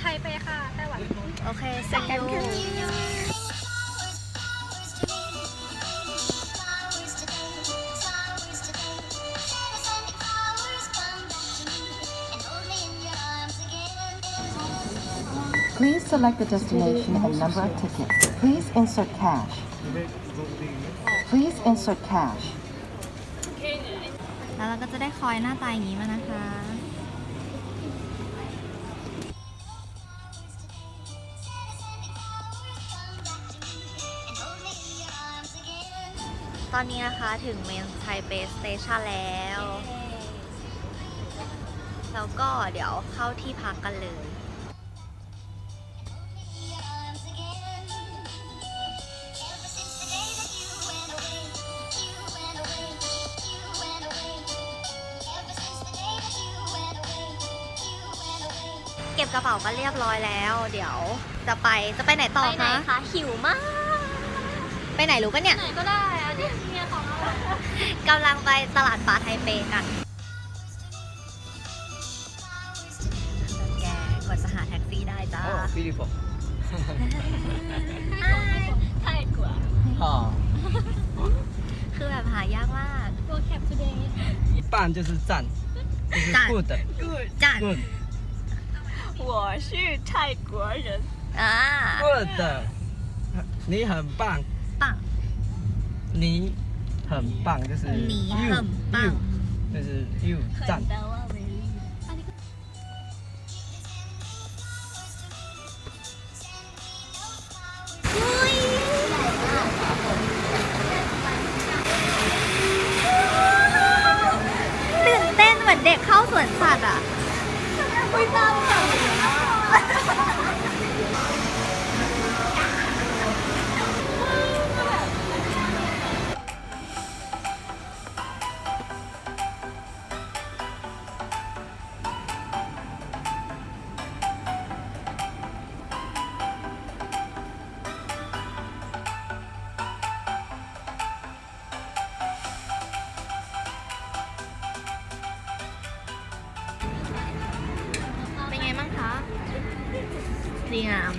ไทยไปค่ะไต้หวันโอเค thank you พ Please select the destination and number of tickets. Please insert cash. Please insert cash. แล้วเราก็จะได้คอยหน้าตาอย่างนี้มานะคะ อนนี้นะคะถึงเมนไทเปสเตชันแล้ว แล้วก็เดี๋ยวเข้าที่พักกันเลย เก็บกระเป๋ากันเรียบร้อยแล้ว เดี๋ยวจะไปจะไปไหนต่อไปไหนคะคะหิวมาก ไปไหนรู้ปะเนี่ย ไหนก็ได้อะที่เมียของเรา กำลังไปตลาดปลาไทเปกัน แกกว่าจะหาแท็กซี่ได้จ้า Oh, beautiful. ไทยกว่า 好， คือแบบหายากมาก ตัวแคป today 一半就是赞，就是赞 good good จัด good 我是泰国人 อ่า good，你很棒， ปัง 你很棒，就是你 you 很棒 you，就是 you 赞。แปลว่า very ตื่นเต้นเหมือนเด็กเข้าสวนสัตว์อ่ะ อุ้ยตามจับ ดีงาม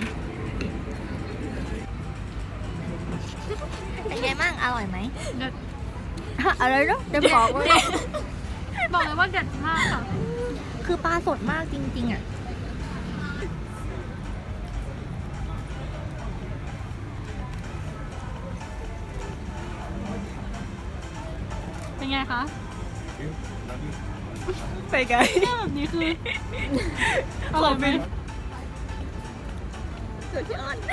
เป็นไงบ้างอร่อยไหมอะไรเนาะจะบอกเลยบอกเลยว่าเด็ดมากค่ะคือปลาสดมากจริง ๆ อะ เป็นไงคะไปไง แบบนี้คืออ ร่อยไหม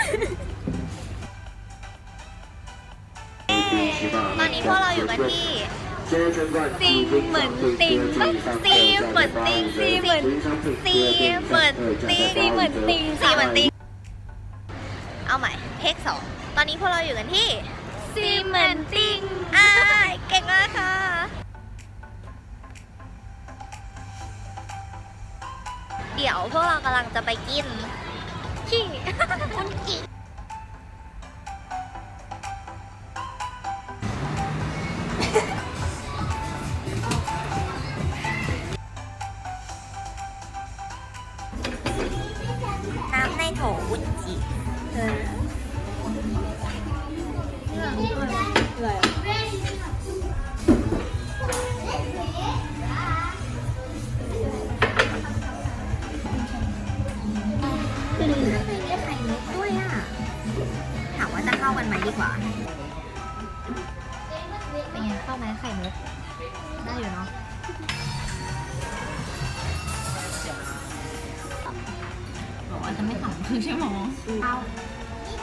ตอนนี้พวกเราอยู่กันที่ซีเหมือนติงซีเหมือนติงซีเหมือนซีเหมือนติงซีเหมือนติงซีเหมือนติงเอาใหม่เทคสองตอนนี้พวกเราอยู่กันที่ซีเหมือนติงอ่าเก่งมากค่ะเดี๋ยวพวกเรากำลังจะไปกิน ขี้คุนกิ วันไหมดีกว่า เป็นไงเข้าไหมไข่มุกได้อยู่เนาะบอกว่าจะไม่ถามใช่ไหมเท้า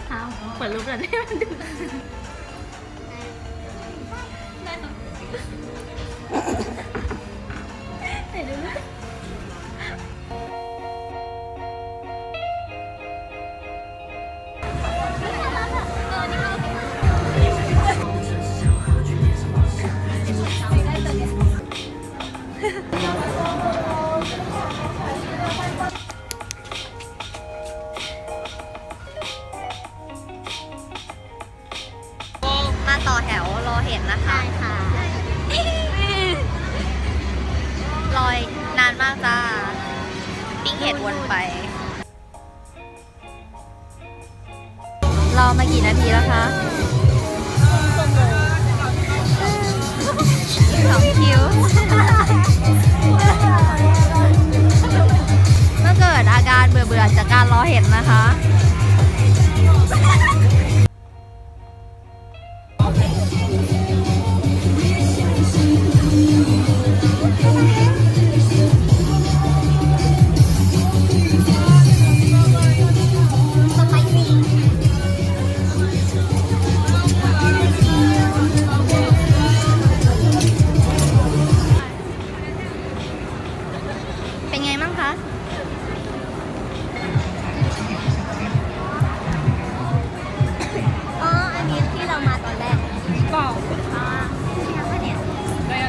เท้าเปิดรูปแลยให้มันดูไห มาต่อแถวรอเห็นนะคะใช่ค่ะรอยนานมากจ้า ปิ้งเห็ดวนไป รอมากี่นาทีแล้วคะ สอง เห็นนะคะ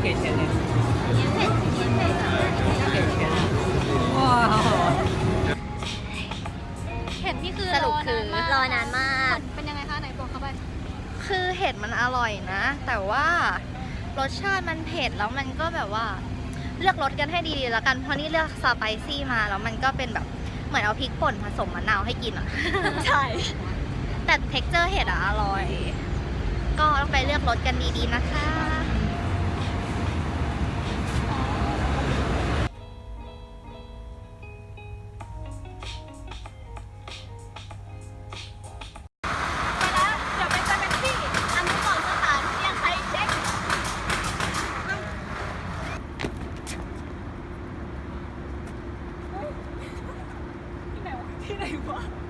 给钱呢？ ยิ้มเผ็ดยิ้มเผ็ดอ่ะ 要给钱啊！哇，好好玩。 เห็นที่คือ สรุปคือ รอนานมากเป็นยังไงคะไหนบอกเข้าไป คือเห็ดมันอร่อยนะ แต่ว่ารสชาติมันเผ็ดแล้วมันก็แบบว่า เลือกรสกันให้ดีๆแล้วกันเพราะนี่เลือกสไปซี่มาแล้วมันก็เป็นแบบเหมือนเอาพริกป่นผสมมะนาวให้กินอ่ะ ใช่ แต่เท็กเจอร์เห็ดอะอร่อย ก็ต้องไปเลือกรสกันดีๆนะคะ Can I?